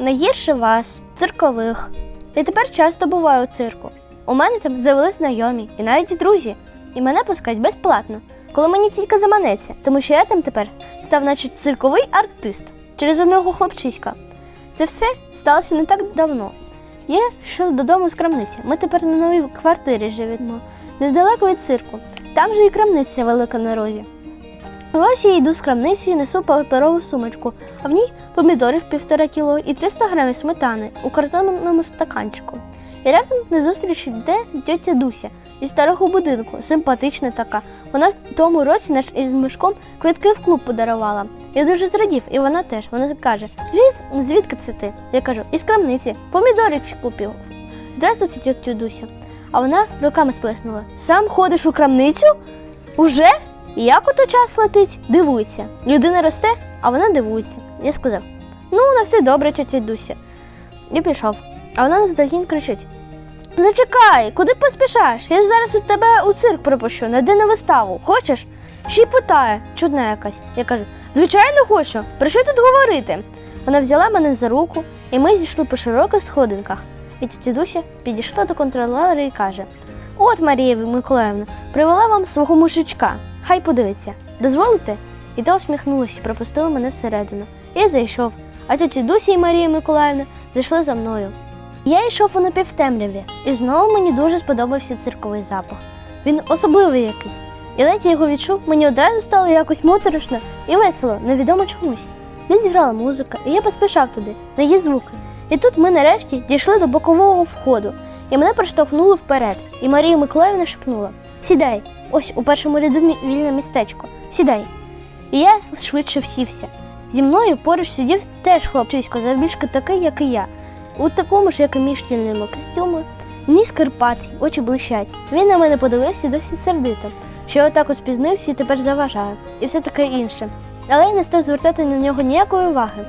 не гірше вас, циркових. Я тепер часто буваю у цирку. У мене там завели знайомі і навіть друзі, і мене пускають безплатно, коли мені тільки заманеться, тому що я там тепер став, наче цирковий артист через одного хлопчиська. Це все сталося не так давно. Я йшов додому з крамниці. Ми тепер на новій квартирі живемо, недалеко від цирку. Там же і крамниця велика на розі. Ось я йду з крамниці і несу паперову сумочку, а в ній помідорів півтора кіло і 300 грамів сметани у картонному стаканчику. І раптом назустріч йде тьотя Дуся із старого будинку, симпатична така. Вона в тому році наш із мішком квитки в клуб подарувала. Я дуже зрадів, і вона теж. Вона каже: Звід, звідки це ти? Я кажу, із крамниці, помідорів купив. Здравствуйте, тьотю Дуся. А вона руками сплеснула. Сам ходиш у крамницю? Уже? І як ото час летить? Дивується. Людина росте, а вона дивується. Я сказав: ну, на все добре, тьотя Дуся. І пішов. А вона наздогін кричить: Зачекай, куди поспішаєш? Я зараз у тебе у цирк пропущу, на денну виставу. Хочеш? Ще й питає, чудна якась. Я кажу: звичайно, хочу. Про що тут говорити? Вона взяла мене за руку, і ми зійшли по широких сходинках. І тітя Дуся підійшла до контролера і каже: От, Марія Миколаївна, привела вам свого мужичка. Хай подивиться. Дозволите? І та усміхнулася і пропустила мене всередину. Я зайшов, а тьоті Дуся і Марія Миколаївна зайшли за мною. Я йшов у напівтемряві, і знову мені дуже сподобався цирковий запах. Він особливий якийсь. І ледь я його відчув, мені одразу стало якось моторошно і весело, невідомо чомусь. Десь грала музика, і я поспішав туди, на її звуки. І тут ми нарешті дійшли до бокового входу, і мене проштовхнули вперед. І Марія Миколаївна шепнула: Сідай, ось у першому ряду вільне містечко. Сідай. І я швидше всівся. Зі мною поруч сидів теж хлопчисько, завбільшки такий, як і я, у такому ж, як і мій шкільному костюмі. Ніс Карпатий, очі блищать. Він на мене подивився досить сердито, що я отак спізнився і тепер заважаю, і все таке інше. Але я не став звертати на нього ніякої уваги.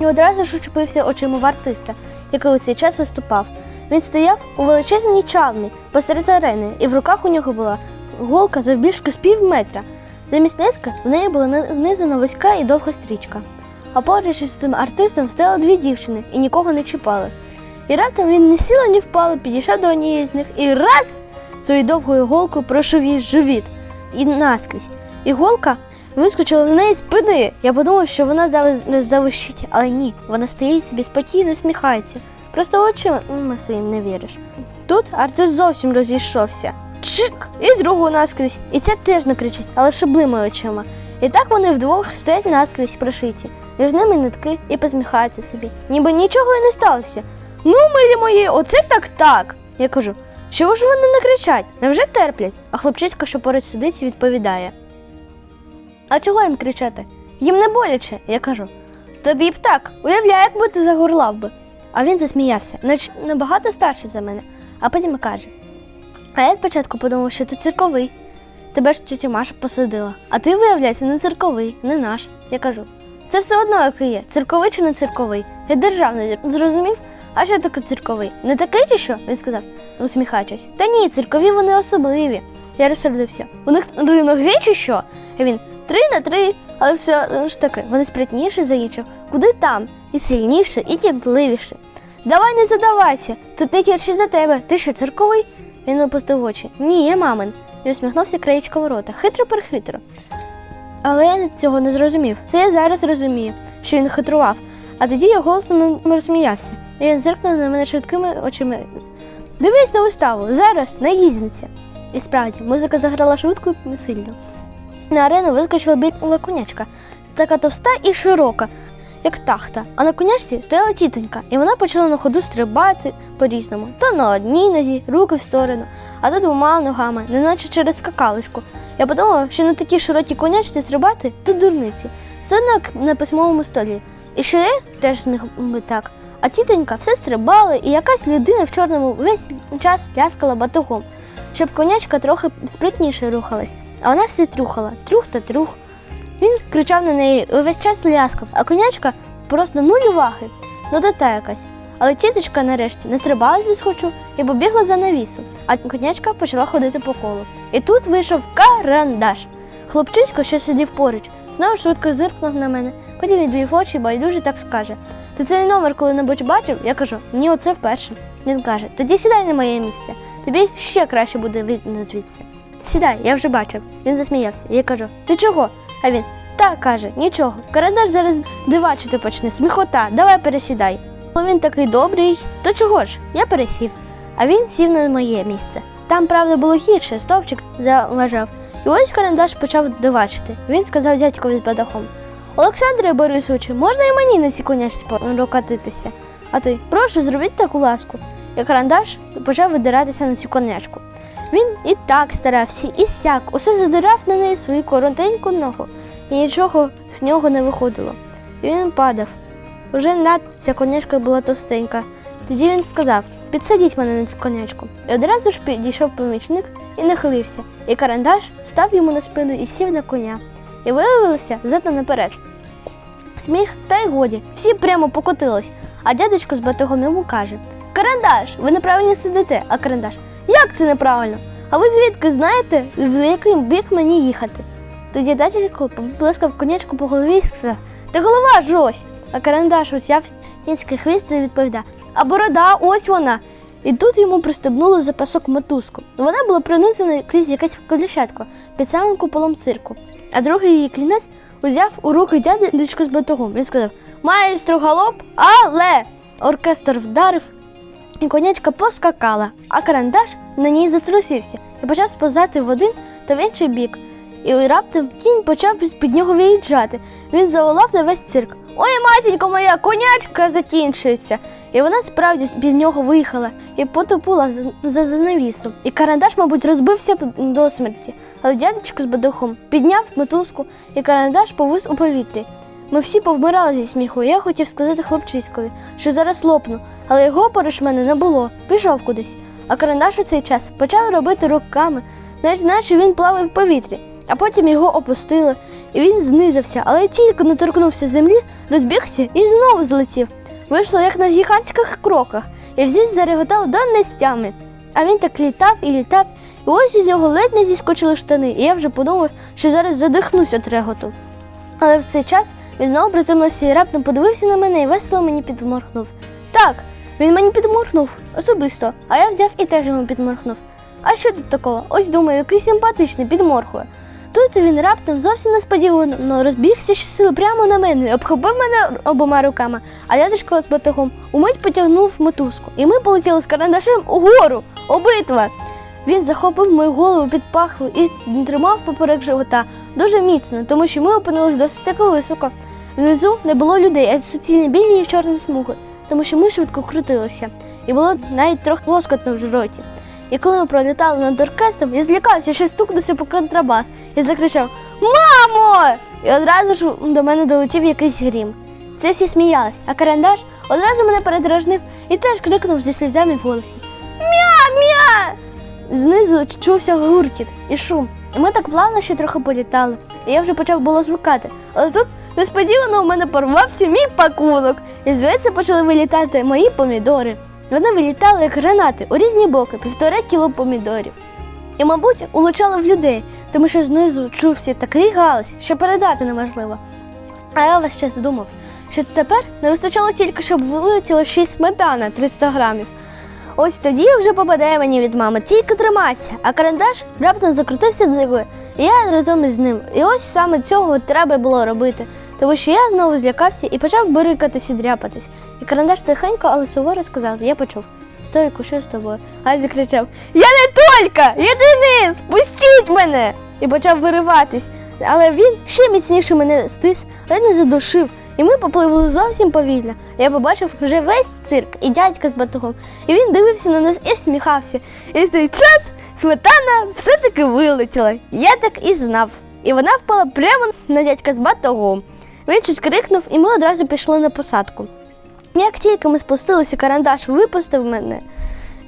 І одразу ж учепився очима в артиста, який у цей час виступав. Він стояв у величезній чалмі посеред арени, і в руках у нього була голка завбільшки з пів метра. Замість нитки в неї була нанизана вузька і довга стрічка. А поруч із цим артистом стояли дві дівчини і нікого не чіпали. І раптом він не сіло, ні впало, підійшов до однієї з них і раз своєю довгою голкою пройшов її живіт і наскрізь. І голка вискочила на неї спини. Я подумав, що вона зараз завищить, але ні, вона стоїть собі спокійно сміхається. Просто очима своїм не віриш. Тут артист зовсім розійшовся. Чик! І другу наскрізь. І ця теж не кричить, але шиблимає очима. І так вони вдвох стоять наскрізь пришиті. Між ними нитки і посміхаються собі. Ніби нічого і не сталося. Ну, милі мої, оце так так. Я кажу, чого ж вони не кричать? Невже терплять? А хлопчисько, що поруч сидить, відповідає. А чого їм кричати? Їм не боляче, я кажу. Тобі б так, уявляй, якби ти загорлав би. А він засміявся, наче набагато старший за мене, а потім каже: А я спочатку подумав, що ти цирковий. Тебе ж тітя Маша посадила, а ти, виявляється, не цирковий, не наш. Я кажу. Це все одно, який є, цирковий чи не цирковий. Я державний зрозумів? А що таке цирковий? Не такий чи що? Він сказав, усміхаючись. Та ні, циркові вони особливі. Я розсердився. У них три ноги чи що? А він три на три, але все ж таки, вони спритніші за інших. Куди там? І сильніше, і тіпливіше. Давай не задавайся, тут не гірші за тебе. Ти що, цирковий? Він опустив очі. Ні, я мамин. І усміхнувся краєчком рота. Хитро перхитро. Але я цього не зрозумів. Це я зараз розумію, що він хитрував. А тоді я голосно розсміявся. І він зиркнув на мене швидкими очима. Дивись на виставу, зараз наїзниця. І справді, музика заграла швидко і сильно. На арену вискочила біла конячка, така товста і широка, як тахта. А на конячці стояла тітонька, і вона почала на ходу стрибати по-різному. То на одній нозі, руки в сторону, а то двома ногами, неначе через скакалочку. Я подумала, що на такій широкій конячці стрибати то дурниці. Все одно на письмовому столі. І що я теж зміг би так. А тітонька все стрибала, і якась людина в чорному весь час ляскала батогом, щоб конячка трохи спритніше рухалась. А вона все трухала, трюх та трюх. Він кричав на неї і весь час ляскав, а конячка просто нуль уваги. Ну та якась. Але тіточка нарешті не стрибала зі схочу і побігла за навісу, а конячка почала ходити по колу. І тут вийшов карандаш. Хлопчисько, що сидів поруч, знову швидко зиркнув на мене, потім відвів очі і байдуже так скаже: Ти цей номер коли-небудь бачив? Я кажу, ні, оце вперше. Він каже, тоді сідай на моє місце. Тобі ще краще буде видно звідси. Сідай, я вже бачив. Він засміявся. Я кажу, ти чого? А він так каже, нічого. Карандаш зараз дивачити почне, сміхота, давай пересідай. Коли він такий добрий, то чого ж? Я пересів. А він сів на моє місце. Там, правда, було гірше, стовпчик залежав. І ось карандаш почав дивачити. Він сказав дядькові з бадахом. Олександре Борисовичу, можна і мені на цій конячці прокатитися? А той, прошу, зробіть таку ласку. І карандаш почав видиратися на цю конячку. Він і так старався, і сяк, усе задирав на неї свою коротеньку ногу, і нічого з нього не виходило. І він падав. Уже над ця конячка була товстенька. Тоді він сказав: підсадіть мене на цю конячку. І одразу ж підійшов помічник і нахилився, і карандаш став йому на спину і сів на коня. І виявилося задом наперед. Сміх, та й годі, всі прямо покотились, а дядечко з батогом йому каже: Карандаш, ви неправильно сидите, а карандаш. Як це неправильно? А ви звідки знаєте, в який бік мені їхати? Тоді дядечко поплескав конячку по голові і сказав: Та голова ж ось! А карандаш узяв кінський хвіст і відповідає: А борода, ось вона. І тут йому пристебнули за пасок мотузку. Вона була пронизана крізь якесь коліщатко під самим куполом цирку. А другий її клінець узяв у руки дядечку з батогом. Він сказав: Маестро галоп, але оркестр вдарив, і конячка поскакала, а карандаш на ній затрусився і почав сповзати в один та в інший бік. І раптом кінь почав під нього виїжджати. Він заволав на весь цирк. Ой, матінко моя, конячка закінчується. І вона справді під нього виїхала і потопула за, за занавісу. І карандаш, мабуть, розбився до смерті. Але дядечко з бадухом підняв мотузку, і карандаш повис у повітрі. Ми всі повмирали зі сміху. Я хотів сказати хлопчиськові, що зараз лопну, але його поруч мене не було, пішов кудись. А карандаш у цей час почав робити руками, навіть наче він плавав в повітрі. А потім його опустили, і він знизився, але тільки не торкнувся землі, розбігся і знову злетів. Вийшло як на гігантських кроках, і всі зареготали до нестями. А він так літав і літав, і ось із нього ледь не зіскочили штани, і я вже подумав, що зараз задихнусь від реготу. Але в цей час він знову приземлився і раптом подивився на мене і весело мені підморгнув. Так, він мені підморгнув особисто, а я взяв і теж йому підморгнув. А що тут такого? Ось думаю, який симпатичний підморгує. Тут він раптом зовсім несподівано розбігся щосили прямо на мене, обхопив мене обома руками, а дядечко з батогом умить потягнув мотузку, і ми полетіли з карандашем угору. Обидва! Він захопив мою голову під пахву і тримав поперек живота дуже міцно, тому що ми опинились досить таки високо. Внизу не було людей, а суцільні білі і чорні смуги, тому що ми швидко крутилися, і було навіть трохи лоскотно в роті. І коли ми пролітали над оркестром, я злякався, що стукнувся по контрабас і закричав Мамо! І одразу ж до мене долетів якийсь грім. Це всі сміялись, а карандаш одразу мене передражнив і теж крикнув зі сльозами в голосі. Мя-мя! Знизу чувся гуркіт і шум. І ми так плавно ще трохи політали. І я вже почав було звикати. Але тут несподівано у мене порвався мій пакунок, і звідси почали вилітати мої помідори. Вони вилітали як гранати у різні боки, півтора кіло помідорів. І, мабуть, улучали в людей, тому що знизу чувся такий галас, що передати неможливо. А я весь час думав, що тепер не вистачало тільки, щоб вилетіло 6 сметана 300 грамів. Ось тоді вже попадає мені від мами, тільки тримайся, а карандаш раптом закрутився дзигою, і я разом із ним. І ось саме цього треба було робити, тому що я знову злякався і почав брикатись і дряпатись. І карандаш тихенько, але суворо сказав, я почув. Тільки, що з тобою? А я закричав: Я не Толька! Я Денис! Пустіть мене! І почав вириватись. Але він ще міцніше мене стис, але не задушив. І ми попливли зовсім повільно. Я побачив вже весь цирк і дядька з батогом. І він дивився на нас і всміхався. І в цей час сметана все-таки вилетіла. Я так і знав. І вона впала прямо на дядька з батогом. Він щось крикнув, і ми одразу пішли на посадку. Як тільки ми спустилися, карандаш випустив мене.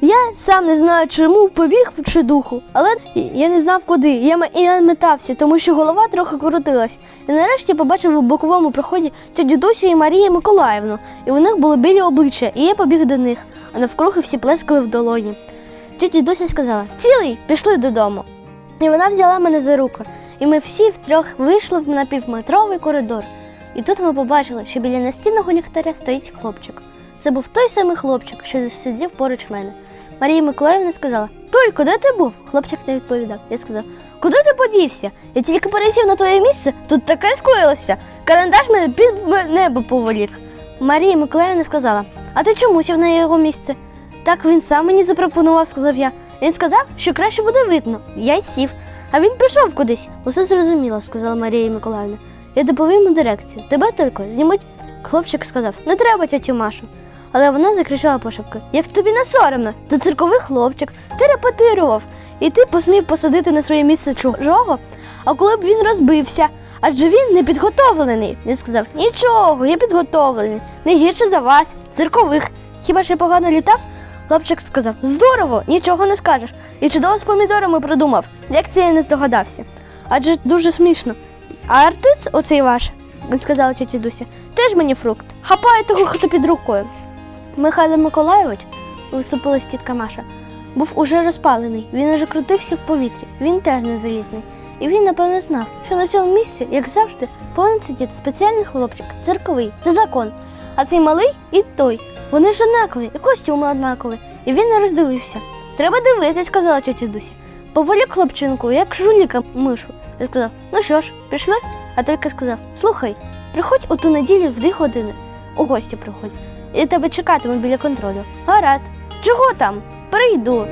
Я сам не знаю, чому побіг чи духу, але я не знав куди. Я, я метався, тому що голова трохи крутилась. І нарешті побачив у боковому проході тьотю Дусю і Марію Миколаївну, і у них були білі обличчя, і я побіг до них, а навкруги всі плескали в долоні. Тьотя Дуся сказала: Цілий, пішли додому. І вона взяла мене за руку, і ми всі втрьох вийшли в напівметровий коридор. І тут ми побачили, що біля настінного ліхтаря стоїть хлопчик. Це був той самий хлопчик, що сидів поруч мене. Марія Миколаївна сказала: Только, де ти був? Хлопчик не відповідав. Я сказав, куди ти подівся? Я тільки пересів на твоє місце, тут таке скоїлося. Карандаш мене під небо поволік. Марія Миколаївна сказала: А ти чому сів на його місце? Так він сам мені запропонував, сказав я. Він сказав, що краще буде видно. Я й сів. А він пішов кудись. Усе зрозуміло, сказала Марія Миколаївна. Я доповім у дирекцію. Тебе тільки знімуть. Хлопчик сказав, не треба тьотю Машу. Але вона закричала пошепки: Як тобі не соромно? Ти цирковий хлопчик, ти репетирував, і ти посмів посадити на своє місце чужого. А коли б він розбився, адже він не підготовлений. Він сказав: Нічого, я підготовлений, не гірше за вас, циркових. Хіба я погано літав? Хлопчик сказав: Здорово, нічого не скажеш. І чудово з помідорами придумав. Як це я не здогадався? Адже дуже смішно. А артист оцей ваш, сказала тітя Дуся, теж мені фрукт. Хапає того, хто під рукою. Михайло Миколайович, виступила тітка Маша, був уже розпалений, він уже крутився в повітрі, він теж не залізний. І він, напевно, знав, що на цьому місці, як завжди, повинен сидіти спеціальний хлопчик, цирковий, це закон. А цей малий і той. Вони ж однакові, і костюми однакові. І він не роздивився. Треба дивитись, сказала тітя Дуся. Поволік хлопчинку, як жуліка мишу. Я сказав, ну що ж, пішли? А тільки сказав: слухай, приходь у ту неділю в дві години. У гості приходь. І тебе чекатимуть біля контролю. Гаразд. Чого там? Прийду.